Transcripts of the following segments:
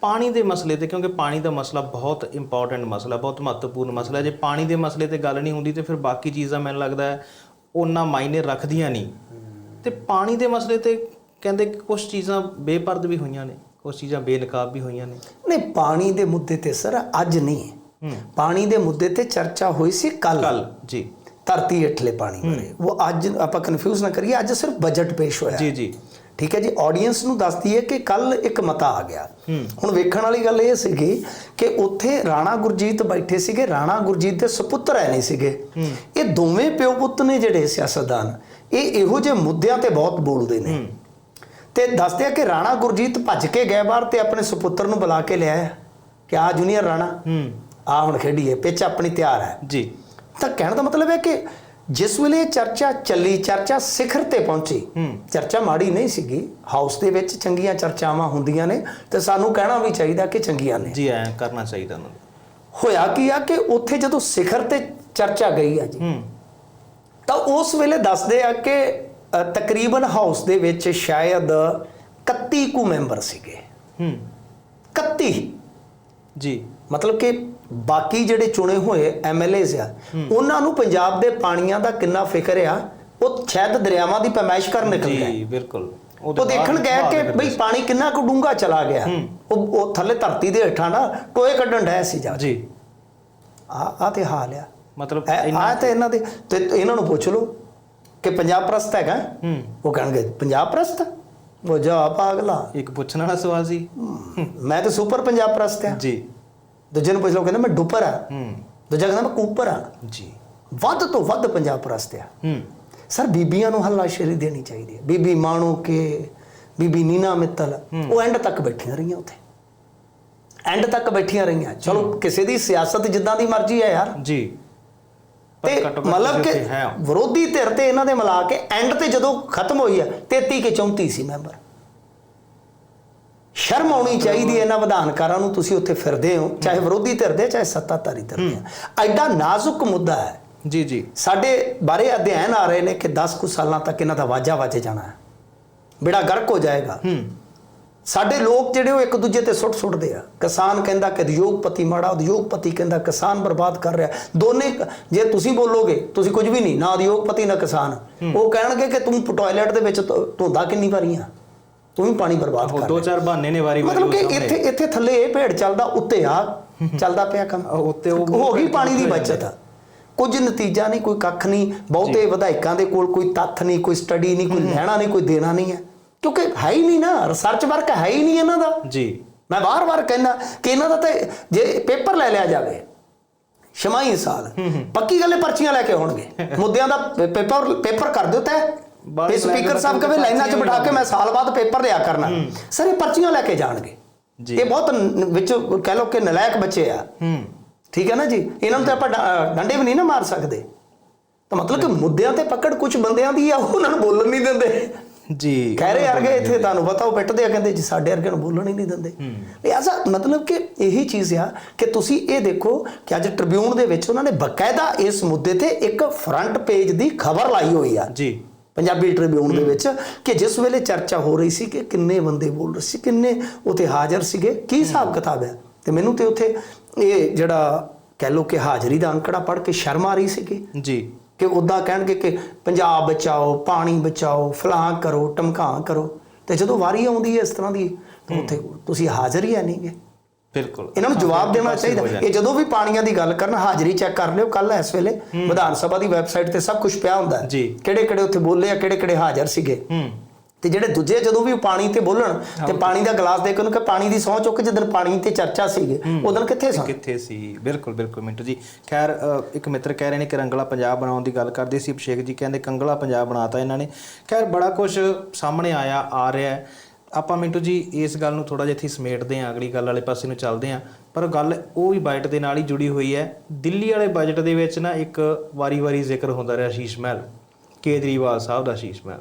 ਪਾਣੀ ਦੇ ਮਸਲੇ ਤੇ ਕਿਉਂਕਿ ਪਾਣੀ ਦਾ ਮਸਲਾ ਬਹੁਤ ਇੰਪੋਰਟੈਂਟ ਮਸਲਾ ਬਹੁਤ ਮਹੱਤਵਪੂਰਨ ਮਸਲਾ। ਜੇ ਪਾਣੀ ਦੇ ਮਸਲੇ ਤੇ ਗੱਲ ਨਹੀਂ ਹੁੰਦੀ ਤੇ ਫਿਰ ਬਾਕੀ ਚੀਜ਼ਾਂ ਮੈਨੂੰ ਲੱਗਦਾ ਹੈ ਉਹਨਾਂ ਮਾਇਨੇ ਰੱਖਦੀਆਂ ਨਹੀਂ। ਤੇ ਪਾਣੀ ਦੇ ਮਸਲੇ ਤੇ ਕਹਿੰਦੇ ਕੁਝ ਚੀਜ਼ਾਂ ਬੇਪਰਦ ਵੀ ਹੋਈਆਂ ਨੇ ਕੁਝ ਚੀਜ਼ਾਂ ਬੇਨਕਾਬ ਵੀ ਹੋਈਆਂ ਨੇ। ਨਹੀਂ ਪਾਣੀ ਦੇ ਮੁੱਦੇ ਤੇ ਸਰ ਅੱਜ ਨਹੀਂ ਹੂੰ। ਪਾਣੀ ਦੇ ਮੁੱਦੇ ਤੇ ਚਰਚਾ ਹੋਈ ਸੀ ਕੱਲ ਕੱਲ ਜੀ। ਧਰਤੀ ਹੇਠਲੇ ਪਾਣੀ ਬਾਰੇ। ਉਹ ਅੱਜ ਆਪਾਂ ਕਨਫਿਊਜ਼ ਨਾ ਕਰੀਏ ਅੱਜ ਸਿਰਫ ਬਜਟ ਪੇਸ਼ ਹੋਇਆ। ਜੀ ਜੀ। ਠੀਕ ਹੈ ਜੀ ਆਡੀਅנס ਨੂੰ ਦੱਸਦੀ ਹੈ ਕਿ ਕੱਲ ਇੱਕ ਮਤਾ ਆ ਗਿਆ। ਹੁਣ ਵੇਖਣ ਵਾਲੀ ਗੱਲ ਇਹ ਸੀਗੀ ਕਿ ਉੱਥੇ ਰਾਣਾ ਗੁਰਜੀਤ ਬੈਠੇ ਸੀਗੇ ਰਾਣਾ ਗੁਰਜੀਤ ਦੇ ਸੁਪੁੱਤਰ ਐ ਨਹੀਂ ਸੀਗੇ ਇਹ ਦੋਵੇਂ ਪਿਓ ਪੁੱਤ ਨੇ ਜਿਹੜੇ ਸਿਆਸਤਦਾਨ ਇਹ ਇਹੋ ਜਿਹੇ ਮੁੱਦਿਆਂ ਤੇ ਬਹੁਤ ਬੋਲਦੇ ਨੇ। ਤੇ ਦੱਸਦੇ ਆ ਕਿ ਰਾਣਾ ਗੁਰਜੀਤ ਭੱਜ ਕੇ ਗਏ ਬਾਹਰ ਤੇ ਆਪਣੇ ਸੁਪੁੱਤਰ ਨੂੰ ਬੁਲਾ ਕੇ ਲਿਆਇਆ। ਕਿ ਆ ਜੂਨੀਅਰ ਰਾਣਾ ਆ ਹੁਣ ਖੇਡੀਏ ਪਿੱਚ ਆਪਣੀ ਤਿਆਰ ਹੈ। ਜੀ। ਤਾਂ ਕਹਿਣ ਦਾ ਮਤਲਬ ਹੈ ਕਿ ਜਿਸ ਵੇਲੇ ਚਰਚਾ ਚੱਲੀ ਚਰਚਾ ਸਿਖਰ ਤੇ ਪਹੁੰਚੀ। ਚਰਚਾ ਮਾੜੀ ਨਹੀਂ ਸੀਗੀ। ਹਾਊਸ ਦੇ ਵਿੱਚ ਚੰਗੀਆਂ ਚਰਚਾਵਾਂ ਹੁੰਦੀਆਂ ਨੇ ਤੇ ਸਾਨੂੰ ਕਹਿਣਾ ਵੀ ਚਾਹੀਦਾ ਕਿ ਚੰਗੀਆਂ ਨੇ। ਜੀ ਐ ਕਰਨਾ ਚਾਹੀਦਾ ਉਹਨਾਂ ਨੂੰ। ਹੋਇਆ ਕੀ ਆ ਕਿ ਉੱਥੇ ਜਦੋਂ ਸਿਖਰ ਤੇ ਚਰਚਾ ਗਈ ਆ ਜੀ ਤਾਂ ਉਸ ਵੇਲੇ ਦੱਸਦੇ ਆ ਕਿ ਤਕਰੀਬਨ ਹਾਊਸ ਦੇ ਵਿੱਚ ਸ਼ਾਇਦ 31 ਕੁ ਮੈਂਬਰ ਸੀਗੇ। ਹੂੰ। 31 ਜੀ। ਮਤਲਬ ਕਿ ਬਾਕੀ ਜਿਹੜੇ ਚੁਣੇ ਹੋਏ ਐਮਐਲਏਜ਼ ਆ ਉਹਨਾਂ ਨੂੰ ਪੰਜਾਬ ਦੇ ਪਾਣੀਆਂ ਦਾ ਕਿੰਨਾ ਫਿਕਰ ਆ ਉਹ ਸ਼ਾਇਦ ਦਰਿਆਵਾਂ ਦੀ ਪੈਮਾਇਸ਼ ਕਰਨ ਨਿਕਲ ਗਏ। ਜੀ ਬਿਲਕੁਲ। ਉਹ ਦੇਖਣ ਗਏ ਕਿ ਬਈ ਪਾਣੀ ਕਿੰਨਾ ਕੁ ਡੂੰਘਾ ਚਲਾ ਗਿਆ। ਉਹ ਉਹ ਥੱਲੇ ਧਰਤੀ ਦੇ ਹੇਠਾਂ ਨਾ ਟੋਏ ਕੱਢਣ ਡਿਆ ਸੀ ਜਾ ਜੀ। ਆ ਆ ਤੇ ਹਾਲ ਆ। ਮਤਲਬ ਆ ਤੇ ਇਹਨਾਂ ਦੇ ਤੇ ਇਹਨਾਂ ਨੂੰ ਪੁੱਛ ਲਓ ਕਿ ਪੰਜਾਬ ਪ੍ਰਸਤ ਹੈਗਾ? ਉਹ ਕਹਿਣਗੇ ਪੰਜਾਬ ਪ੍ਰਸਤ? ਉਹ ਜਾ ਪਾਗਲਾ। ਇੱਕ ਪੁੱਛਣ ਵਾਲਾ ਸਵਾਲ ਸੀ। ਮੈਂ ਤਾਂ ਸੁਪਰ ਪੰਜਾਬ ਪ੍ਰਸਤ ਆ। ਜੀ। ਦੂਜੇ ਨੂੰ ਪੁੱਛ ਲਓ ਕਹਿੰਦਾ ਮੈਂ ਡੁੱਪਰ ਆ। ਹੂੰ। ਦੂਜਾ ਕਹਿੰਦਾ ਮੈਂ ਕੂਪਰ ਆ। ਜੀ। ਵੱਧ ਤੋਂ ਵੱਧ ਪੰਜਾਬ ਪ੍ਰਸਤ ਆ। ਹੂੰ। ਸਰ ਬੀਬੀਆਂ ਨੂੰ ਹੱਲਾਸ਼ੇਰੀ ਦੇਣੀ ਚਾਹੀਦੀ ਹੈ ਬੀਬੀ ਮਾਣੋ ਕੇ ਬੀਬੀ ਨੀਨਾ ਮਿੱਤਲ ਉਹ ਐਂਡ ਤੱਕ ਬੈਠੀਆਂ ਰਹੀਆਂ ਉੱਥੇ। ਐਂਡ ਤੱਕ ਬੈਠੀਆਂ ਰਹੀਆਂ। ਚਲੋ ਕਿਸੇ ਦੀ ਸਿਆਸਤ ਜਿੱਦਾਂ ਦੀ ਮਰਜ਼ੀ ਹੈ ਯਾਰ। ਜੀ। ਤੇ ਮਤਲਬ ਕਿ। ਵਿਰੋਧੀ ਧਿਰ ਤੇ ਇਹਨਾਂ ਦੇ ਮਿਲਾ ਕੇ ਐਂਡ ਤੇ ਜਦੋਂ ਖਤਮ ਹੋਈ ਹੈ 33 ਕੇ 34 ਸੀ ਮੈਂਬਰ। ਸ਼ਰਮ ਆਉਣੀ ਚਾਹੀਦੀ ਹੈ ਇਹਨਾਂ ਵਿਧਾਨਕਾਰਾਂ ਨੂੰ ਤੁਸੀਂ ਉੱਥੇ ਫਿਰਦੇ ਹੋ ਚਾਹੇ ਵਿਰੋਧੀ ਧਿਰ ਦੇ ਚਾਹੇ ਸੱਤਾਧਾਰੀ ਧਿਰ ਦੇ। ਐਡਾ ਨਾਜ਼ੁਕ ਮੁੱਦਾ ਹੈ। ਜੀ ਜੀ। ਸਾਡੇ ਬਾਰੇ ਅਧਿਐਨ ਆ ਰਹੇ ਨੇ ਕਿ 10 ਕੁ ਸਾਲਾਂ ਤੱਕ ਇਹਨਾਂ ਦਾ ਵਾਜਾ ਵੱਜ ਜਾਣਾ ਹੈ। ਬੇੜਾ ਗਰਕ ਹੋ ਜਾਏਗਾ। ਹੂੰ। ਸਾਡੇ ਲੋਕ ਜਿਹੜੇ ਉਹ ਇੱਕ ਦੂਜੇ ਤੇ ਸੁੱਟ ਸੁੱਟਦੇ ਆ। ਕਿਸਾਨ ਕਹਿੰਦਾ ਕਿ ਉਦਯੋਗਪਤੀ ਮਾੜਾ ਉਦਯੋਗਪਤੀ ਕਹਿੰਦਾ ਕਿਸਾਨ ਬਰਬਾਦ ਕਰ ਰਿਹਾ। ਦੋਨੇ ਜੇ ਤੁਸੀਂ ਬੋਲੋਗੇ ਤੁਸੀਂ ਕੁਝ ਵੀ ਨਹੀਂ ਨਾ ਉਦਯੋਗਪਤੀ ਨਾ ਕਿਸਾਨ। ਉਹ ਕਹਿਣਗੇ ਕਿ ਤੂੰ ਟਾਇਲਟ ਦੇ ਵਿੱਚ ਧੋਂਦਾ ਕਿੰਨੀ ਵਾਰੀ ਆ? ਤੂੰ ਵੀ ਪਾਣੀ ਬਰਬਾਦ ਕਰ ਦੋ ਚਾਰ ਬਹਾਨੇ ਨੇ ਵਾਰੀ ਵਾਰੀ ਮਤਲਬ ਕਿ। ਇੱਥੇ ਇੱਥੇ ਥੱਲੇ ਇਹ ਭੇਡ ਚੱਲਦਾ ਉੱਤੇ ਆ ਚੱਲਦਾ ਪਿਆ ਕੰਮ। ਉੱਤੇ ਉਹ ਹੋ ਗਈ ਪਾਣੀ ਦੀ ਬਚਤ। ਕੁਝ ਨਤੀਜਾ ਨਹੀਂ ਕੋਈ ਕੱਖ ਨਹੀਂ। ਬਹੁਤੇ ਵਿਧਾਇਕਾਂ ਦੇ ਕੋਲ ਕੋਈ ਤੱਥ ਨਹੀਂ ਕੋਈ ਸਟੱਡੀ ਨਹੀਂ ਕੋਈ ਲੈਣਾ ਨਹੀਂ ਕੋਈ ਦੇਣਾ ਨਹੀਂ ਹੈ। ਕਿਉਂਕਿ ਹੈ ਹੀ ਨਹੀਂ ਨਾ ਰਿਸਰਚ ਵਰਕ ਹੈ ਹੀ ਨਹੀਂ ਇਹਨਾਂ ਦਾ। ਜੀ। ਮੈਂ ਵਾਰ-ਵਾਰ ਕਹਿੰਦਾ ਕਿ ਇਹਨਾਂ ਦਾ ਤਾਂ ਜੇ ਪੇਪਰ ਲੈ ਲਿਆ ਜਾਵੇ ਛਮਾਈ ਸਾਲ ਪੱਕੀ ਗੱਲੇ ਪਰਚੀਆਂ ਲੈ ਕੇ ਆਉਣਗੇ। ਮੁੱਦਿਆਂ ਦਾ ਪੇਪਰ ਪੇਪਰ ਕਰ ਦਿਓ ਤੈ। ਤੇ ਲੈ ਸਪੀਕਰ ਸਾਹਿਬ ਕਹੇ ਲਾਈਨਾਂ 'ਚ ਬਿਠਾ ਕੇ ਮੈਂ ਸਾਲ ਬਾਅਦ ਪੇਪਰ ਲਿਆ ਕਰਨਾ। ਸਰ ਇਹ ਪਰਚੀਆਂ ਲੈ ਕੇ ਜਾਣਗੇ। ਇਹ ਬਹੁਤ ਵਿੱਚ ਕਹਿ ਲਓ ਕਿ ਨਲਾਇਕ ਬੱਚੇ ਆ। ਠੀਕ ਹੈ ਨਾ ਜੀ? ਇਹਨਾਂ ਨੂੰ ਤਾਂ ਆਪਾਂ ਡੰਡੇ ਵੀ ਨਹੀਂ ਨਾ ਮਾਰ ਸਕਦੇ। ਤਾਂ ਮਤਲਬ ਕਿ ਮੁੱਦਿਆਂ ਤੇ ਪਕੜ ਕੁਝ ਬੰਦਿਆਂ ਦੀ ਆ ਉਹਨਾਂ ਨੂੰ ਬੋਲਣ ਨਹੀਂ ਦਿੰਦੇ। ਜੀ। ਕਹਿ ਰਹੇ ਅਰਗੇ ਇੱਥੇ ਤੁਹਾਨੂੰ ਪਤਾ ਉਹ ਪਿੱਟਦੇ ਆ ਕਹਿੰਦੇ ਜੀ ਸਾਡੇ ਅਰਗੇ ਨੂੰ ਬੋਲਣ ਹੀ ਨਹੀਂ ਦਿੰਦੇ। ਲਿਆਜ਼ਾ ਮਤਲਬ ਕਿ ਇਹੀ ਚੀਜ਼ ਆ ਕਿ ਤੁਸੀਂ ਇਹ ਦੇਖੋ ਕਿ ਅੱਜ ਟ੍ਰਿਬਿਊਨ ਦੇ ਵਿੱਚ ਉਹਨਾਂ ਨੇ ਬਕਾਇਦਾ ਇਸ ਮੁੱਦੇ ਤੇ ਇੱਕ ਫਰੰਟ ਪੇਜ ਦੀ ਖਬਰ ਲਾਈ ਹੋਈ ਆ। ਜੀ। ਪੰਜਾਬੀ ਟ੍ਰਿਬਿਊਨ ਦੇ ਵਿੱਚ ਕਿ ਜਿਸ ਵੇਲੇ ਚਰਚਾ ਹੋ ਰਹੀ ਸੀ ਕਿ ਕਿੰਨੇ ਬੰਦੇ ਬੋਲ ਰਹੇ ਸੀ ਕਿੰਨੇ ਉਥੇ ਹਾਜ਼ਰ ਸੀਗੇ ਕੀ ਹਿਸਾਬ ਕਿਤਾਬ ਹੈ? ਤੇ ਮੈਨੂੰ ਤੇ ਉਥੇ ਇਹ ਜਿਹੜਾ ਕਹਿ ਲੋ ਕਿ ਹਾਜ਼ਰੀ ਦਾ ਅੰਕੜਾ ਪੜ੍ਹ ਕੇ ਸ਼ਰਮ ਆ ਰਹੀ ਸੀਗੀ। ਜੀ। ਕਿ ਉਦਾਂ ਕਹਿਣਗੇ ਕਿ ਪੰਜਾਬ ਬਚਾਓ ਪਾਣੀ ਬਚਾਓ ਫਲਾਂ ਕਰੋ ਟਮਕਾਂ ਕਰੋ। ਤੇ ਜਦੋਂ ਵਾਰੀ ਆਉਂਦੀ ਹੈ ਇਸ ਤਰ੍ਹਾਂ ਦੀ ਤਾਂ ਉੱਥੇ ਤੁਸੀਂ ਹਾਜ਼ਰ ਹੀ ਨਹੀਂਗੇ ਬਿਲਕੁਲ। ਇਹਨਾਂ ਨੂੰ ਜਵਾਬ ਦੇਣਾ ਚਾਹੀਦਾ। ਇਹ ਜਦੋਂ ਵੀ ਪਾਣੀਆਂ ਦੀ ਗੱਲ ਕਰਨ ਹਾਜ਼ਰੀ ਚੈੱਕ ਕਰ ਲਿਓ। ਕੱਲ ਇਸ ਵੇਲੇ ਵਿਧਾਨ ਸਭਾ ਦੀ ਵੈਬਸਾਈਟ ਤੇ ਸਭ ਕੁਝ ਪਿਆ ਹੁੰਦਾ। ਹੈ। ਕਿਹੜੇ ਕਿਹੜੇ ਉੱਥੇ ਬੋਲੇ ਆ ਕਿਹੜੇ ਕਿਹੜੇ ਹਾਜ਼ਰ ਸੀਗੇ। ਹੂੰ। ਤੇ ਜਿਹੜੇ ਦੂਜੇ ਜਦੋਂ ਵੀ ਪਾਣੀ ਤੇ ਬੋਲਣ ਤੇ ਪਾਣੀ ਦਾ ਗਲਾਸ ਦੇ ਕੇ ਉਹਨੂੰ ਕਿ ਪਾਣੀ ਦੀ ਸਹੁੰ ਚੁੱਕ ਜਿੱਦਣ ਪਾਣੀ ਤੇ ਚਰਚਾ ਸੀਗੀ ਉਦੋਂ ਕਿੱਥੇ ਸਨ? ਕਿੱਥੇ ਸੀ? ਬਿਲਕੁਲ ਬਿਲਕੁਲ ਮਿੰਟੂ ਜੀ। ਖੈਰ ਇੱਕ ਮਿੱਤਰ ਕਹਿ ਰਹੇ ਨੇ ਕਿ ਰੰਗਲਾ ਪੰਜਾਬ ਬਣਾਉਣ ਦੀ ਗੱਲ ਕਰਦੇ ਸੀ ਅਭਿਸ਼ੇਕ ਜੀ ਕਹਿੰਦੇ ਕੰਗਲਾ ਪੰਜਾਬ ਬਣਾਤਾ ਇਹਨਾਂ ਨੇ। ਖੈਰ ਬੜਾ ਕੁਝ ਸਾਹਮਣੇ ਆਇਆ ਆ ਰਿਹਾ ਹੈ। ਆਪਾਂ ਮਿੰਟੂ ਜੀ ਇਸ ਗੱਲ ਨੂੰ ਥੋੜਾ ਜਿਹਾ ਇੱਥੇ ਸਮੇਟਦੇ ਹਾਂ ਅਗਲੀ ਗੱਲ ਵਾਲੇ ਪਾਸੇ ਨੂੰ ਚੱਲਦੇ ਹਾਂ। ਪਰ ਗੱਲ ਉਹ ਵੀ ਬਜਟ ਦੇ ਨਾਲ ਹੀ ਜੁੜੀ ਹੋਈ ਹੈ। ਦਿੱਲੀ ਵਾਲੇ ਬਜਟ ਦੇ ਵਿੱਚ ਨਾ ਇੱਕ ਵਾਰੀ-ਵਾਰੀ ਜ਼ਿਕਰ ਹੁੰਦਾ ਰਿਹਾ ਸ਼ੀਸ਼ ਮਹਿਲ ਕੇਜਰੀਵਾਲ ਸਾਹਿਬ ਦਾ ਸ਼ੀਸ਼ ਮਹਿਲ।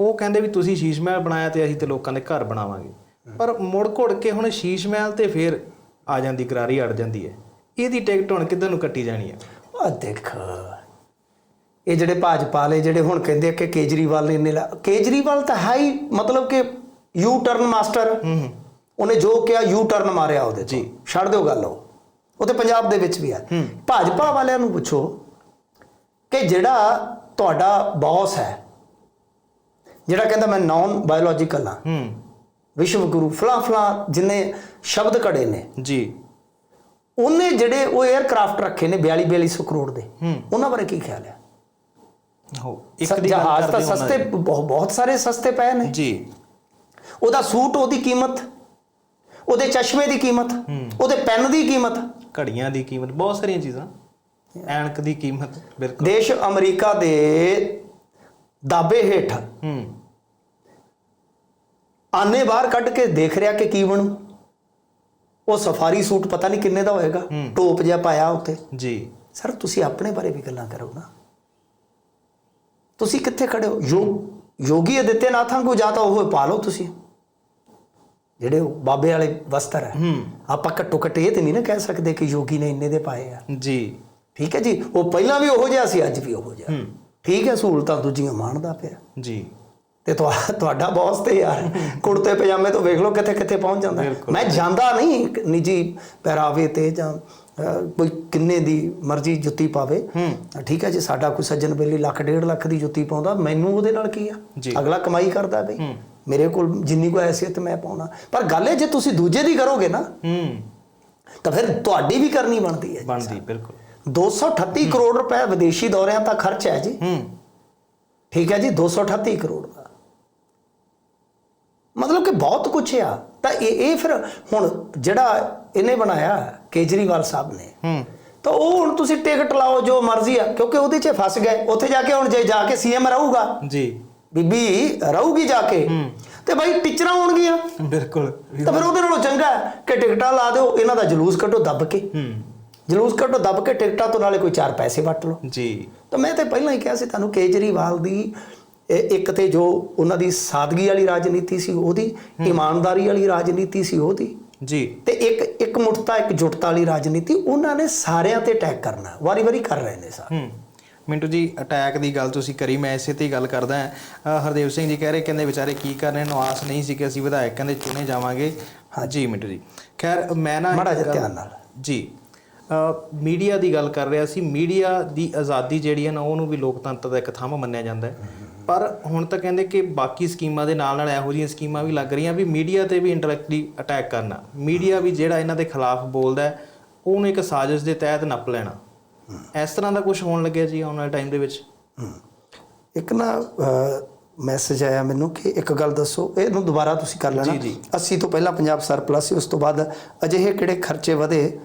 ਉਹ ਕਹਿੰਦੇ ਵੀ ਤੁਸੀਂ ਸ਼ੀਸ਼ ਮਹਿਲ ਬਣਾਇਆ ਤੇ ਅਸੀਂ ਤੇ ਲੋਕਾਂ ਦੇ ਘਰ ਬਣਾਵਾਂਗੇ। ਪਰ ਮੁੜ ਘੁੜ ਕੇ ਹੁਣ ਸ਼ੀਸ਼ ਮਹਿਲ ਤੇ ਫੇਰ ਆ ਜਾਂਦੀ ਕਰਾਰੀ ਅੜ ਜਾਂਦੀ ਹੈ। ਇਹਦੀ ਟਿਕਟ ਹੁਣ ਕਿੱਧਰ ਨੂੰ ਕੱਟੀ ਜਾਣੀ ਹੈ? ਆ ਦੇਖ ਇਹ ਜਿਹੜੇ ਭਾਜਪਾ ਵਾਲੇ ਜਿਹੜੇ ਹੁਣ ਕਹਿੰਦੇ ਆ ਕਿ ਕੇਜਰੀਵਾਲ ਨੇ ਇੰਨੇ ਲਾ- ਕੇਜਰੀਵਾਲ ਤਾਂ ਹੈ ਹੀ ਮਤਲਬ ਕਿ ਯੂ ਟਰਨ ਮਾਸਟਰ ਹੂੰ। ਉਹਨੇ ਜੋ ਕਿਹਾ ਯੂ ਟਰਨ ਮਾਰਿਆ ਉਹਦੇ ਜੀ। ਛੱਡ ਦਿਓ ਗੱਲ ਉਹ। ਉਹ ਤੇ ਪੰਜਾਬ ਦੇ ਵਿੱਚ ਵੀ ਹੈ। ਭਾਜਪਾ ਵਾਲਿਆਂ ਨੂੰ ਪੁੱਛੋ ਕਿ ਜਿਹੜਾ ਤੁਹਾਡਾ ਬੌਸ ਹੈ ਜਿਹੜਾ ਕਹਿੰਦਾ ਮੈਂ ਨਾਨ ਬਾਇਓਲੋਜੀਕਲ ਹਾਂ। ਹੂੰ। ਵਿਸ਼ਵ ਗੁਰੂ ਫਲਾਂ ਫਲਾਂ ਜਿੰਨੇ ਸ਼ਬਦ ਕੜੇ ਨੇ। ਜੀ। ਉਹਨੇ ਜਿਹੜੇ ਉਹ 에ਅਰਕ੍ਰਾਫਟ ਰੱਖੇ ਨੇ 42 4200 ਕਰੋੜ ਦੇ। ਉਹਨਾਂ ਬਾਰੇ ਕੀ ਖਿਆਲ ਹੈ ਹੋ ਇੱਕ ਦੀ ਜਹਾਜ਼ ਤਾਂ ਸਸਤੇ ਬਹੁ- ਬਹੁਤ ਸਾਰੇ ਸਸਤੇ ਪਏ ਨੇ। ਜੀ। ਉਹਦਾ ਸੂਟ ਉਹਦੀ ਕੀਮਤ ਉਹਦੇ ਚਸ਼ਮੇ ਦੀ ਕੀਮਤ ਉਹਦੇ ਪੈਨ ਦੀ ਕੀਮਤ। ਘੜੀਆਂ ਦੀ ਕੀਮਤ ਬਹੁਤ ਸਾਰੀਆਂ ਚੀਜ਼ਾਂ। ਐਨਕ ਦੀ ਕੀਮਤ ਬਿਲਕੁਲ। ਦੇਸ਼ ਅਮਰੀਕਾ ਦੇ ਦਾਬੇ ਹੇਠ। ਹੂੰ। ਆਨੇ ਬਾਹਰ ਕੱਢ ਕੇ ਦੇਖ ਰਿਹਾ ਕਿ ਕੀ ਬਣੂ। ਉਹ ਸਫਾਰੀ ਸੂਟ ਪਤਾ ਨਹੀਂ ਕਿੰਨੇ ਦਾ ਹੋਏਗਾ। ਟੋਪ ਜਿਹਾ ਪਾਇਆ ਉੱਤੇ ਜੀ। ਸਰ ਤੁਸੀਂ ਆਪਣੇ ਬਾਰੇ ਵੀ ਗੱਲਾਂ ਕਰੋ ਨਾ। ਤੁਸੀਂ ਕਿੱਥੇ ਖੜੇ ਹੋ? ਯੋ ਯੋਗੀ ਅਦਿੱਤਿਆਨਾਥਾਂ ਕੋ ਜਾਂ ਤਾਂ ਉਹ ਪਾ ਲਓ ਤੁਸੀਂ। ਜਿਹੜੇ ਉਹ ਬਾਬੇ ਵਾਲੇ ਵਸਤਰ ਹੈ। ਆਪਾਂ ਘੱਟੋ ਘੱਟ ਇਹ ਤੇ ਨਹੀਂ ਨਾ ਕਹਿ ਸਕਦੇ ਕਿ ਯੋਗੀ ਨੇ ਇੰਨੇ ਦੇ ਪਾਏ ਆ। ਜੀ। ਠੀਕ ਹੈ ਜੀ? ਉਹ ਪਹਿਲਾਂ ਵੀ ਉਹੋ ਜਿਹਾ ਸੀ ਅੱਜ ਵੀ ਉਹੋ ਜਿਹਾ। ਹੂੰ। ਠੀਕ ਹੈ ਸਹੂਲਤਾਂ ਦੂਜੀਆਂ ਮਾਣਦਾ ਪਿਆ। ਜੀ। ਤੇ ਤੁਹਾ- ਤੁਹਾਡਾ ਬੌਸ ਤੇ ਯਾਰ ਕੁੜਤੇ ਪਜਾਮੇ ਤੋਂ ਵੇਖ ਲਓ ਕਿੱਥੇ ਕਿੱਥੇ ਪਹੁੰਚ ਜਾਂਦਾ। ਮੈਂ ਜਾਂਦਾ ਨਹੀਂ ਨਿੱਜੀ ਪਹਿਰਾਵੇ ਤੇ ਜਾਂ ਕੋਈ ਕਿੰਨੇ ਦੀ ਮਰਜ਼ੀ ਜੁੱਤੀ ਪਾਵੇ। ਠੀਕ ਹੈ ਜੀ ਸਾਡਾ ਕੋਈ ਸੱਜਣ ਬੇਲੀ ਲੱਖ ਡੇਢ ਲੱਖ ਦੀ ਜੁੱਤੀ ਪਾਉਂਦਾ ਮੈਨੂੰ ਉਹਦੇ ਨਾਲ ਕੀ ਆ। ਅਗਲਾ ਕਮਾਈ ਕਰਦਾ ਬਈ। ਮੇਰੇ ਕੋਲ ਜਿੰਨੀ ਕੋ ਹੈਸੀਅਤ ਮੈਂ ਪਾਉਣਾ। ਪਰ ਗੱਲ ਇਹ ਜੇ ਤੁਸੀਂ ਦੂਜੇ ਦੀ ਕਰੋਗੇ ਨਾ ਤਾਂ ਫਿਰ ਤੁਹਾਡੀ ਵੀ ਕਰਨੀ ਬਣਦੀ ਹੈ। ਬਣਦੀ ਬਿਲਕੁਲ। 238 ਕਰੋੜ ਰੁਪਏ ਵਿਦੇਸ਼ੀ ਦੌਰਿਆਂ ਦਾ ਖਰਚ ਹੈ ਜੀ। ਹੂੰ। ਠੀਕ ਹੈ ਜੀ 238 ਕਰੋੜ ਦਾ। ਮਤਲਬ ਕਿ ਬਹੁਤ ਕੁਛ ਆ। ਤਾਂ ਇਹ ਇਹ ਫਿਰ ਹੁਣ ਜਿਹੜਾ ਇਹਨੇ ਬਣਾਇਆ ਕੇਜਰੀਵਾਲ ਸਾਹਿਬ ਨੇ ਹੂੰ। ਤਾਂ ਉਹ ਹੁਣ ਤੁਸੀਂ ਟਿਕਟ ਲਾਓ ਜੋ ਮਰਜ਼ੀ ਆ ਕਿਉਂਕਿ ਉਹਦੇ 'ਚ ਫਸ ਗਏ। ਉੱਥੇ ਜਾ ਕੇ ਹੁਣ ਜੇ ਜਾ ਕੇ ਸੀਐਮ ਰਹੂਗਾ। ਜੀ। ਬੀਬੀ ਰਹੂਗੀ ਜਾ ਕੇ। ਤੇ ਬਾਈ ਟੀਚਰਾਂ ਹੋਣਗੀਆਂ। ਬਿਲਕੁਲ। ਤਾਂ ਫਿਰ ਉਹਦੇ ਨਾਲੋਂ ਚੰਗਾ ਕਿ ਟਿਕਟਾਂ ਲਾ ਦਿਓ ਇਹਨਾਂ ਦਾ ਜਲੂਸ ਕੱਢੋ ਦੱਬ ਕੇ। ਹੂੰ। ਜਲੂਸ ਕੱਢੋ ਦੱਬ ਕੇ ਟਿਕਟਾਂ ਤੋਂ ਨਾਲੇ ਕੋਈ ਚਾਰ ਪੈਸੇ ਵੱਟ ਲਓ। ਜੀ। ਤਾਂ ਮੈਂ ਤੇ ਪਹਿਲਾਂ ਹੀ ਕਿਹਾ ਸੀ ਤੁਹਾਨੂੰ ਕੇਜਰੀਵਾਲ ਦੀ ਇੱਕ ਤੇ ਜੋ ਉਹਨਾਂ ਦੀ ਸਾਦਗੀ ਵਾਲੀ ਰਾਜਨੀਤੀ ਸੀ ਉਹਦੀ ਇਮਾਨਦਾਰੀ ਵਾਲੀ ਰਾਜਨੀਤੀ ਸੀ ਉਹਦੀ। ਜੀ। ਤੇ ਇੱਕ ਇੱਕ ਮੁੱਠਤਾ ਇੱਕ ਜੁਟਤਾ ਵਾਲੀ ਰਾਜਨੀਤੀ ਉਹਨਾਂ ਨੇ ਸਾਰਿਆਂ ਤੇ ਅਟੈਕ ਕਰਨਾ ਵਾਰੀ-ਵਾਰੀ ਕਰ ਰਹੇ ਨੇ ਸਰ। ਹੂੰ। ਮਿੰਟੂ ਜੀ ਅਟੈਕ ਦੀ ਗੱਲ ਤੁਸੀਂ ਕਰੀ ਮੈਂ ਇਸੇ ਤੇ ਹੀ ਗੱਲ ਕਰਦਾ ਹਾਂ। ਹਰਦੇਵ ਸਿੰਘ ਜੀ ਕਹਿ ਰਹੇ ਕਹਿੰਦੇ ਵਿਚਾਰੇ ਕੀ ਕਰ ਰਹੇ ਨੂੰ ਆਸ ਨਹੀਂ ਸੀ ਕਿ ਅਸੀਂ ਵਿਧਾਇਕ ਕਹਿੰਦੇ ਚੁਣੇ ਜਾਵਾਂਗੇ। ਜੀ ਮਿੰਟੂ ਜੀ। ਖੈਰ ਮੈਂ ਨਾ ਮਾੜਾ ਧਿਆਨ ਨਾਲ। ਜੀ। ਮੀਡੀਆ ਦੀ ਗੱਲ ਕਰ ਰਿਹਾ ਸੀ। ਮੀਡੀਆ ਦੀ ਆਜ਼ਾਦੀ ਜਿਹੜੀ ਹੈ ਨਾ ਉਹਨੂੰ ਵੀ ਲੋਕਤੰਤਰ ਦਾ ਇੱਕ ਥੰਮ ਮੰਨਿਆ ਜਾਂਦਾ ਹੈ। ਪਰ ਹੁਣ ਤਾਂ ਕਹਿੰਦੇ ਕਿ ਬਾਕੀ ਸਕੀਮਾਂ ਦੇ ਨਾਲ ਨਾਲ ਇਹੋ ਜਿਹੀਆਂ ਸਕੀਮਾਂ ਵੀ ਲੱਗ ਰਹੀਆਂ ਵੀ ਮੀਡੀਆ ਤੇ ਵੀ ਇੰਟਰੈਕਟਲੀ ਅਟੈਕ ਕਰਨਾ। ਮੀਡੀਆ ਵੀ ਜਿਹੜਾ ਇਹਨਾਂ ਦੇ ਖਿਲਾਫ ਬੋਲਦਾ ਉਹਨੂੰ ਇੱਕ ਸਾਜ਼ਿਸ਼ ਦੇ ਤਹਿਤ ਨੱਪ ਲੈਣਾ। ਇਸ ਤਰ੍ਹਾਂ ਦਾ ਕੁਝ ਹੋਣ ਲੱਗਿਆ ਜੀ ਆਉਣ ਵਾਲੇ ਟਾਈਮ ਦੇ ਵਿੱਚ। ਇੱਕ ਨਾ ਮੈਸੇਜ ਆਇਆ ਮੈਨੂੰ ਕਿ ਇੱਕ ਗੱਲ ਦੱਸੋ ਇਹਨੂੰ ਦੁਬਾਰਾ ਤੁਸੀਂ ਕਰ ਲੈਣਾ। ਜੀ, ਜੀ। 80 ਤੋਂ ਪਹਿਲਾਂ ਪੰਜਾਬ ਸਰਪਲਸ ਸੀ ਉਸ ਤੋਂ ਬਾਅਦ ਅਜਿਹੇ ਕਿਹੜੇ ਖਰਚੇ ਵਧੇ?